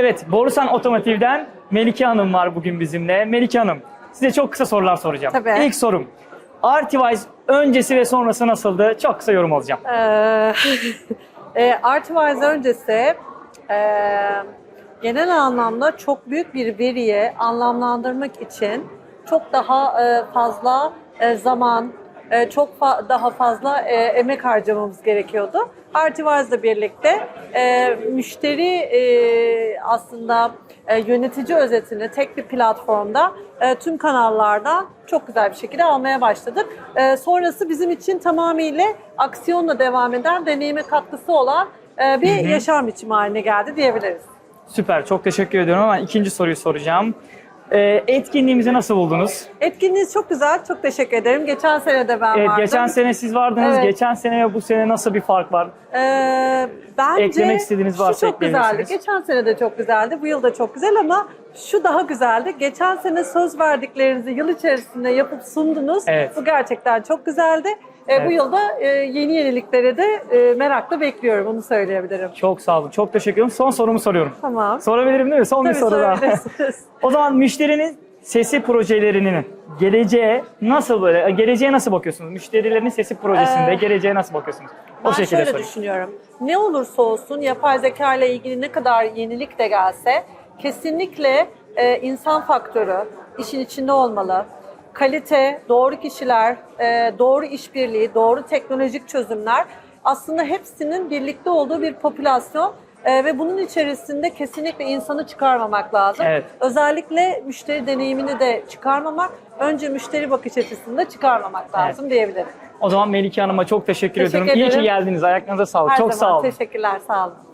Evet, Borusan Otomotiv'den Melike Hanım var bugün bizimle. Melike Hanım, size çok kısa sorular soracağım. Tabii. İlk sorum, Artivise öncesi ve sonrası nasıldı? Çok kısa yorum alacağım. Ee, e, Artvise öncesi e, genel anlamda çok büyük bir veriyi anlamlandırmak için çok daha e, fazla e, zaman, e, çok fa- daha fazla e, emek harcamamız gerekiyordu. İle birlikte e, müşteri e, aslında e, yönetici özetini tek bir platformda e, tüm kanallardan çok güzel bir şekilde almaya başladık. E, sonrası bizim için tamamıyla aksiyonla devam eden, deneyime katkısı olan e, bir Hı hı. yaşam biçimi haline geldi diyebiliriz. Süper, çok teşekkür ediyorum ama ikinci soruyu soracağım. Ee, etkinliğimizi nasıl buldunuz? Etkinliğiniz çok güzel, çok teşekkür ederim. Geçen sene de ben Evet, vardım. geçen sene siz vardınız. Evet. Geçen sene ve bu sene nasıl bir fark var? Ee, bence Eklemek istediğiniz şu varsa çok güzeldi. ekleyebilirsiniz. Geçen sene de çok güzeldi. Bu yıl da çok güzel ama şu daha güzeldi. Geçen sene söz verdiklerinizi yıl içerisinde yapıp sundunuz. Evet. Bu gerçekten çok güzeldi. Ee, Bu Evet. yılda e, yeni yeniliklere de e, merakla bekliyorum. Onu söyleyebilirim. Çok sağ olun, çok teşekkür ederim. Son sorumu soruyorum. Tamam. Sorabilirim değil mi? Son bir soru daha. sorabilirsiniz. O zaman müşterinin sesi projelerinin geleceğe nasıl böyle geleceğe nasıl bakıyorsunuz? Müşterilerin sesi projesinde Ee, geleceğe nasıl bakıyorsunuz? O Ben şekilde şöyle sorayım. düşünüyorum. Ne olursa olsun yapay zeka ile ilgili ne kadar yenilik de gelse kesinlikle e, insan faktörü işin içinde olmalı. Kalite, doğru kişiler, e, doğru işbirliği, doğru teknolojik çözümler aslında hepsinin birlikte olduğu bir popülasyon e, ve bunun içerisinde kesinlikle insanı çıkarmamak lazım. Evet. Özellikle müşteri deneyimini de çıkarmamak, önce müşteri bakış açısını da çıkarmamak lazım diyebilirim. O zaman Melike Hanım'a çok teşekkür, Teşekkür ediyorum. İyi ki ederim. geldiniz. Ayaklarınıza sağlık. Her çok zaman sağ olun. teşekkürler, sağ olun.